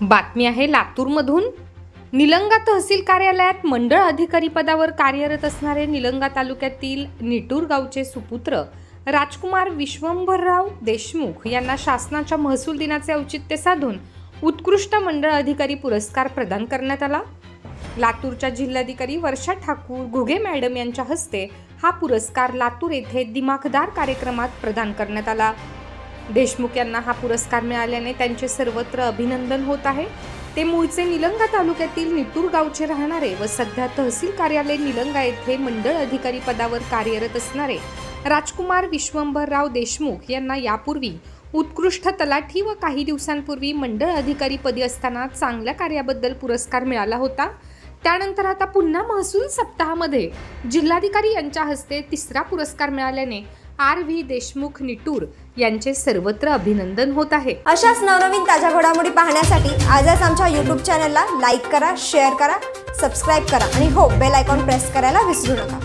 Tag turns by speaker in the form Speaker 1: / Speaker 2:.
Speaker 1: बातमी आहे लातूरमधून. निलंगा तहसील कार्यालयात मंडळ अधिकारी पदावर कार्यरत असणारे निलंगा तालुक्यातील निटूर गावचे सुपुत्र राजकुमार विश्वंभरराव देशमुख यांना शासनाच्या महसूल दिनाचे औचित्य साधून उत्कृष्ट मंडळ अधिकारी पुरस्कार प्रदान करण्यात आला. लातूरच्या जिल्हाधिकारी वर्षा ठाकूर घुगे मॅडम यांच्या हस्ते हा पुरस्कार लातूर येथे दिमाखदार कार्यक्रमात प्रदान करण्यात आला. देशमुख यांना हा पुरस्कार मिळाल्याने त्यांचे सर्वत्र अभिनंदन होत आहे. ते मूळचे निलंगा तालुक्यातील निटूर गावचे राहणारे व सध्या तहसील कार्यालय निलंगा येथे मंडळ अधिकारी पदावर कार्यरत असणारे राजकुमार विश्वंभरराव देशमुख यांना यापूर्वी उत्कृष्ट तलाठी व काही दिवसांपूर्वी मंडळ अधिकारी पदी असताना चांगल्या कार्याबद्दल पुरस्कार मिळाला होता. त्यानंतर आता पुन्हा महसूल सप्ताहामध्ये जिल्हाधिकारी यांच्या हस्ते तिसरा पुरस्कार मिळाल्याने आर व्ही देशमुख निटूर यांचे सर्वत्र अभिनंदन होत आहे.
Speaker 2: अशाच नवनवीन ताज्या घडामोडी पाहण्यासाठी आजच आमच्या यूट्यूब चॅनलला लाईक करा शेअर करा सबस्क्राईब करा आणि हो बेल आयकॉन प्रेस करायला विसरू नका.